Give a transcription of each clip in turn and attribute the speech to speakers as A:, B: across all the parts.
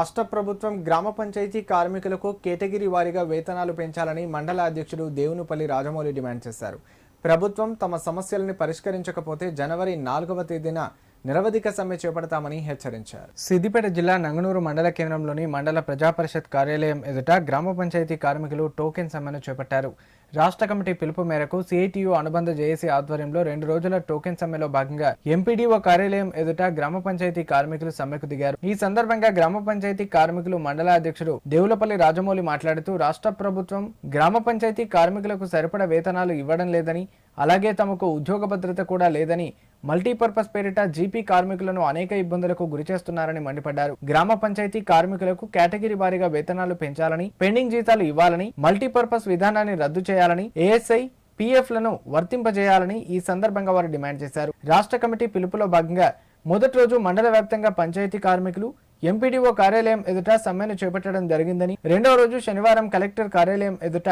A: రాష్ట్ర ప్రభుత్వం గ్రామ పంచాయతీ కార్మికులకు కేటగిరీ వారీగా వేతనాలు పెంచాలని మండల అధ్యక్షుడు దేవునుపల్లి రాజమౌళి డిమాండ్ చేశారు. ప్రభుత్వం తమ సమస్యలను పరిష్కరించకపోతే జనవరి నాలుగవ తేదీన నిరవధిక సమ్మె చేపడతామని హెచ్చరించారు. సిద్దిపేట జిల్లా నంగనూరు మండల కేంద్రంలోని మండల ప్రజాపరిషత్ కార్యాలయం ఎదుట గ్రామ పంచాయతీ కార్మికులు టోకెన్ సమ్మెను చేపట్టారు. రాష్ట్ర కమిటీ పిలుపు మేరకు సిఐటియు అనుబంధ జేఏసీ ఆధ్వర్యంలో రెండు రోజుల టోకెన్ సమ్మెలో భాగంగా ఎంపీడీఓ కార్యాలయం ఎదుట గ్రామ పంచాయతీ కార్మికులు సమ్మెకు దిగారు. ఈ సందర్భంగా గ్రామ పంచాయతీ కార్మికులు మండల అధ్యక్షుడు దేవులపల్లి రాజమౌళి మాట్లాడుతూ రాష్ట్ర ప్రభుత్వం గ్రామ పంచాయతీ కార్మికులకు సరిపడ వేతనాలు ఇవ్వడం లేదని అలాగే తమకు ఉద్యోగ భద్రత కూడా లేదని మల్టీపర్పస్ పేరిట జీపీ కార్మికులను అనేక ఇబ్బందులకు గురి చేస్తున్నారని మండిపడ్డారు. గ్రామ పంచాయతీ కార్మికులకు కేటగిరీ వారీగా వేతనాలు పెంచాలని పెండింగ్ జీతాలు ఇవ్వాలని మల్టీపర్పస్ విధానాన్ని రద్దు చేయాలని ఏఎస్ఐ పిఎఫ్లను వర్తింపజేయాలని ఈ సందర్భంగా వారు డిమాండ్ చేశారు. రాష్ట్ర కమిటీ పిలుపులో భాగంగా మొదటి రోజు మండల వ్యాప్తంగా పంచాయతీ కార్మికులు ఎంపీడీఓ కార్యాలయం ఎదుట సమ్మెను చేపట్టడం జరిగిందని రెండవ రోజు శనివారం కలెక్టర్ కార్యాలయం ఎదుట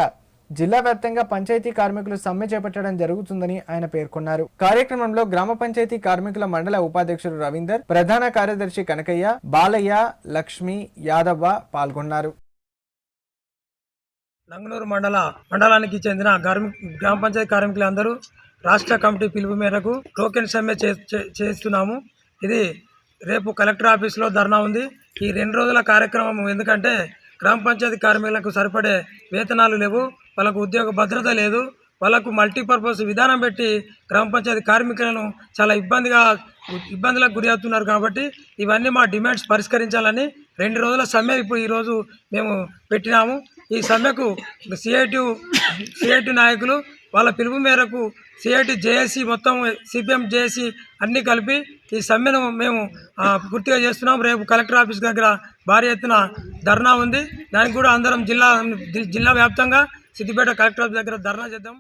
A: జిల్లా వ్యాప్తంగా పంచాయతీ కార్మికులు సమ్మె చేపట్టడం జరుగుతుందని ఆయన పేర్కొన్నారు. కార్యక్రమంలో గ్రామ పంచాయతీ కార్మికుల మండల ఉపాధ్యక్షుడు రవీందర్ ప్రధాన కార్యదర్శి కనకయ్య బాలయ్య లక్ష్మి యాదవ్వ పాల్గొన్నారు.
B: నంగనూరు మండల మండలానికి చెందిన గ్రామ పంచాయతీ కార్మికులందరూ రాష్ట్ర కమిటీ పిలుపు మేరకు టోకెన్ సమ్మె చే- చేస్తున్నాము. ఇది రేపు కలెక్టర్ ఆఫీస్లో ధర్నా ఉంది. ఈ రెండు రోజుల కార్యక్రమం ఎందుకంటే గ్రామ పంచాయతీ కార్మికులకు సరిపడే వేతనాలు లేవు వాళ్ళకు ఉద్యోగ భద్రత లేదు వాళ్ళకు మల్టీపర్పస్ విధానం పెట్టి గ్రామ పంచాయతీ కార్మికులను చాలా ఇబ్బందిగా ఇబ్బందులకు గురి అవుతున్నారు కాబట్టి ఇవన్నీ మా డిమాండ్స్ పరిష్కరించాలని రెండు రోజుల సమ్మె ఇప్పుడు ఈరోజు మేము పెట్టినాము. ఈ సమ్మెకు సిఐటి సిఐటి నాయకులు వాళ్ళ పిలుపు మేరకు సిఐటి జేఏసీ మొత్తం సిపిఎం జేఏసీ అన్నీ కలిపి ఈ సమ్మెను మేము పూర్తిగా చేస్తున్నాం. రేపు కలెక్టర్ ఆఫీస్ దగ్గర భారీ ఎత్తున ధర్నా ఉంది. దానికి కూడా అందరం జిల్లా జిల్లా వ్యాప్తంగా సిద్దిపేట కలెక్టర్ ఆఫీస్ దగ్గర ధర్నా చేద్దాం.